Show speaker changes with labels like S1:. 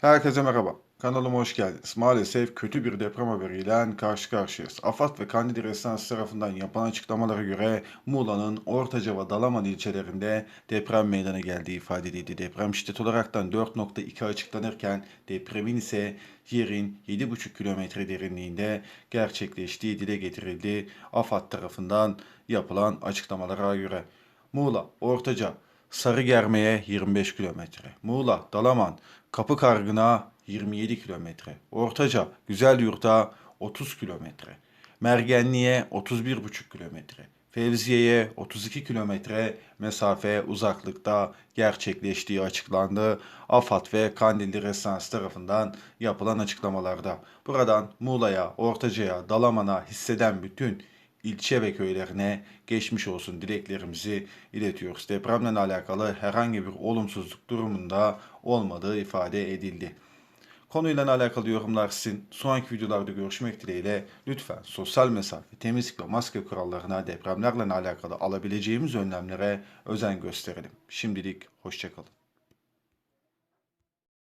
S1: Herkese merhaba. Kanalıma hoş geldiniz. Maalesef kötü bir deprem haberiyle karşı karşıyayız. AFAD ve Kandil Restansı tarafından yapılan açıklamalara göre Muğla'nın Ortaca ve Dalaman ilçelerinde deprem meydana geldiği ifade edildi. Deprem şiddet olaraktan 4.2 açıklanırken depremin ise yerin 7,5 kilometre derinliğinde gerçekleştiği dile getirildi. AFAD tarafından yapılan açıklamalara göre. Muğla, Ortaca, Sarıgerme'ye 25 kilometre. Muğla, Dalaman, Kapı Kargın'a 27 kilometre. Ortaca, Güzelyurt'a 30 kilometre. Mergenli'ye 31,5 kilometre. Fevziye'ye 32 kilometre mesafe uzaklıkta gerçekleştiği açıklandı. AFAD ve Kandilli Restansı tarafından yapılan açıklamalarda. Buradan Muğla'ya, Ortaca'ya, Dalaman'a hisseden bütün ilçe ve köylerine geçmiş olsun dileklerimizi iletiyoruz. Depremle alakalı herhangi bir olumsuzluk durumunda olmadığı ifade edildi. Konuyla alakalı yorumlar sizin. Sonraki videolarda görüşmek dileğiyle lütfen sosyal mesafe, temizlik ve maske kurallarına depremlerle alakalı alabileceğimiz önlemlere özen gösterelim. Şimdilik hoşçakalın.